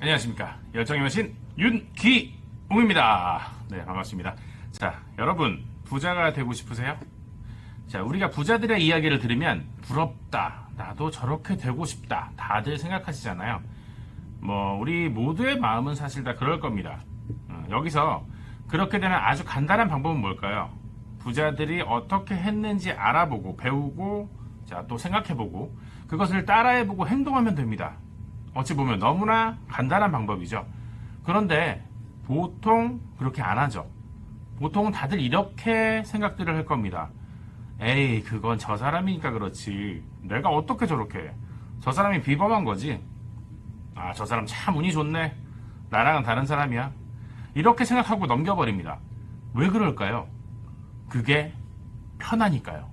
안녕하십니까. 열정의 여신 윤기웅입니다. 네, 반갑습니다. 자, 여러분, 부자가 되고 싶으세요? 자, 우리가 부자들의 이야기를 들으면 부럽다. 나도 저렇게 되고 싶다. 다들 생각하시잖아요. 뭐, 우리 모두의 마음은 사실 다 그럴 겁니다. 어, 여기서 그렇게 되는 아주 간단한 방법은 뭘까요? 부자들이 어떻게 했는지 알아보고 배우고 자, 또 생각해보고 그것을 따라해보고 행동하면 됩니다. 어찌 보면 너무나 간단한 방법이죠. 그런데 보통 그렇게 안 하죠. 보통 다들 이렇게 생각들을 할 겁니다. 에이, 그건 저 사람이니까 그렇지. 내가 어떻게 저렇게 해? 저 사람이 비범한 거지. 아, 저 사람 참 운이 좋네. 나랑은 다른 사람이야. 이렇게 생각하고 넘겨버립니다. 왜 그럴까요? 그게 편하니까요.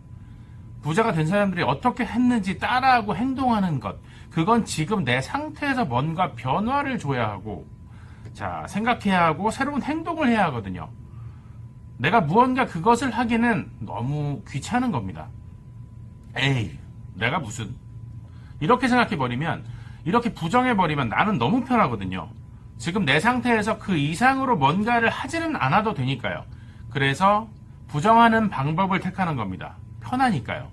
부자가 된 사람들이 어떻게 했는지 따라하고 행동하는 것. 그건 지금 내 상태에서 뭔가 변화를 줘야 하고, 자, 생각해야 하고, 새로운 행동을 해야 하거든요. 내가 무언가 그것을 하기는 너무 귀찮은 겁니다. 에이, 내가 무슨. 이렇게 생각해버리면, 이렇게 부정해버리면 나는 너무 편하거든요. 지금 내 상태에서 그 이상으로 뭔가를 하지는 않아도 되니까요. 그래서 부정하는 방법을 택하는 겁니다. 편하니까요.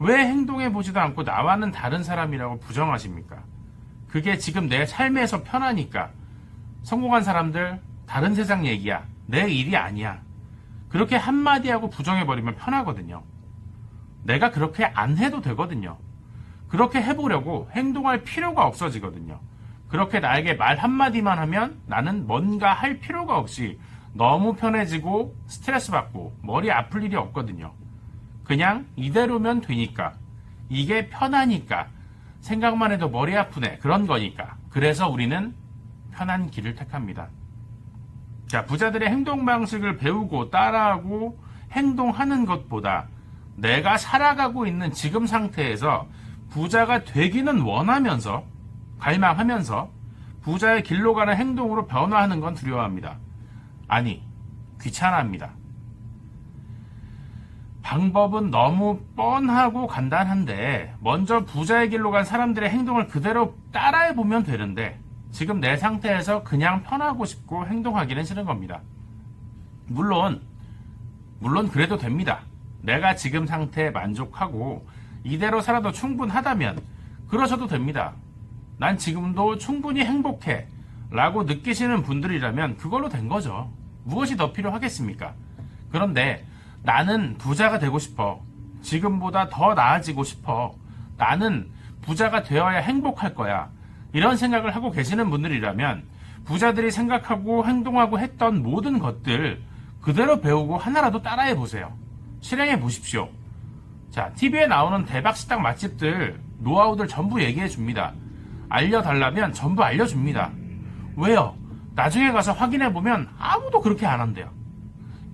왜 행동해 보지도 않고 나와는 다른 사람이라고 부정하십니까? 그게 지금 내 삶에서 편하니까. 성공한 사람들, 다른 세상 얘기야. 내 일이 아니야. 그렇게 한마디 하고 부정해 버리면 편하거든요. 내가 그렇게 안 해도 되거든요. 그렇게 해보려고 행동할 필요가 없어지거든요. 그렇게 나에게 말 한마디만 하면 나는 뭔가 할 필요가 없이 너무 편해지고 스트레스 받고 머리 아플 일이 없거든요. 그냥 이대로면 되니까. 이게 편하니까. 생각만 해도 머리 아프네. 그런 거니까. 그래서 우리는 편한 길을 택합니다. 자, 부자들의 행동 방식을 배우고 따라하고 행동하는 것보다 내가 살아가고 있는 지금 상태에서 부자가 되기는 원하면서 갈망하면서 부자의 길로 가는 행동으로 변화하는 건 두려워합니다. 아니, 귀찮아합니다. 방법은 너무 뻔하고 간단한데 먼저 부자의 길로 간 사람들의 행동을 그대로 따라해 보면 되는데 지금 내 상태에서 그냥 편하고 싶고 행동하기는 싫은 겁니다. 물론 물론 그래도 됩니다. 내가 지금 상태에 만족하고 이대로 살아도 충분하다면 그러셔도 됩니다. 난 지금도 충분히 행복해 라고 느끼시는 분들이라면 그걸로 된 거죠. 무엇이 더 필요하겠습니까? 그런데 나는 부자가 되고 싶어. 지금보다 더 나아지고 싶어. 나는 부자가 되어야 행복할 거야. 이런 생각을 하고 계시는 분들이라면 부자들이 생각하고 행동하고 했던 모든 것들 그대로 배우고 하나라도 따라해 보세요. 실행해 보십시오. 자, TV에 나오는 대박 식당 맛집들 노하우들 전부 얘기해 줍니다. 알려달라면 전부 알려줍니다. 왜요? 나중에 가서 확인해 보면 아무도 그렇게 안 한대요.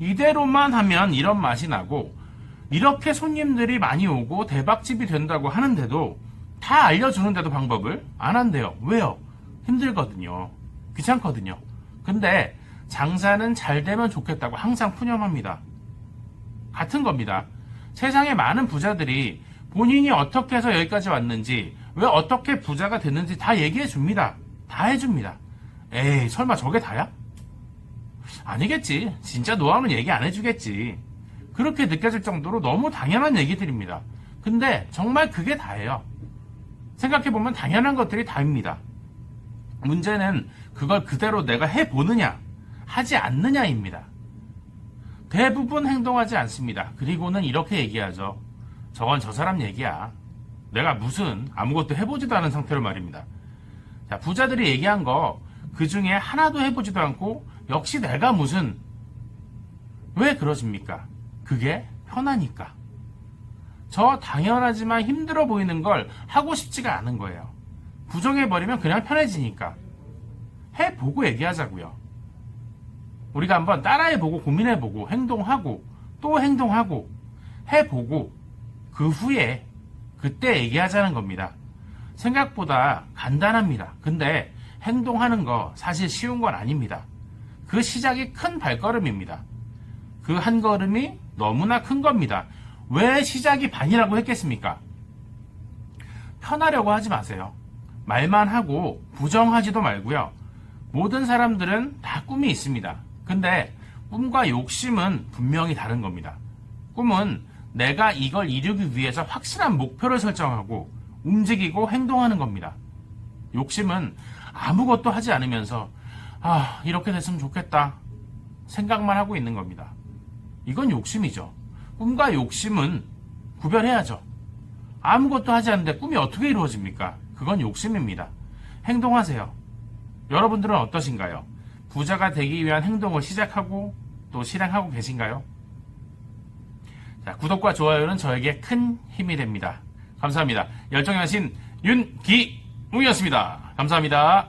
이대로만 하면 이런 맛이 나고 이렇게 손님들이 많이 오고 대박집이 된다고 하는데도 다 알려주는데도 방법을 안 한대요. 왜요? 힘들거든요. 귀찮거든요. 근데 장사는 잘 되면 좋겠다고 항상 푸념합니다. 같은 겁니다. 세상에 많은 부자들이 본인이 어떻게 해서 여기까지 왔는지, 왜 어떻게 부자가 됐는지 다 얘기해 줍니다. 다 해줍니다. 에이, 설마 저게 다야? 아니겠지. 진짜 노하우는 얘기 안 해주겠지. 그렇게 느껴질 정도로 너무 당연한 얘기들입니다. 근데 정말 그게 다예요. 생각해보면 당연한 것들이 다입니다. 문제는 그걸 그대로 내가 해보느냐, 하지 않느냐입니다. 대부분 행동하지 않습니다. 그리고는 이렇게 얘기하죠. 저건 저 사람 얘기야. 내가 무슨 아무것도 해보지도 않은 상태로 말입니다. 자, 부자들이 얘기한 거 그 중에 하나도 해보지도 않고 역시 내가 무슨 왜 그러십니까? 그게 편하니까. 저 당연하지만 힘들어 보이는 걸 하고 싶지가 않은 거예요. 부정해버리면 그냥 편해지니까. 해보고 얘기하자고요. 우리가 한번 따라해보고 고민해보고 행동하고 또 행동하고 해보고 그 후에 그때 얘기하자는 겁니다. 생각보다 간단합니다. 근데 행동하는 거 사실 쉬운 건 아닙니다. 그 시작이 큰 발걸음입니다. 그 한 걸음이 너무나 큰 겁니다. 왜 시작이 반이라고 했겠습니까? 편하려고 하지 마세요. 말만 하고 부정하지도 말고요. 모든 사람들은 다 꿈이 있습니다. 근데 꿈과 욕심은 분명히 다른 겁니다. 꿈은 내가 이걸 이루기 위해서 확실한 목표를 설정하고 움직이고 행동하는 겁니다. 욕심은 아무것도 하지 않으면서 아, 이렇게 됐으면 좋겠다. 생각만 하고 있는 겁니다. 이건 욕심이죠. 꿈과 욕심은 구별해야죠. 아무것도 하지 않는데 꿈이 어떻게 이루어집니까? 그건 욕심입니다. 행동하세요. 여러분들은 어떠신가요? 부자가 되기 위한 행동을 시작하고 또 실행하고 계신가요? 자, 구독과 좋아요는 저에게 큰 힘이 됩니다. 감사합니다. 열정의 신 윤기웅이었습니다. 감사합니다.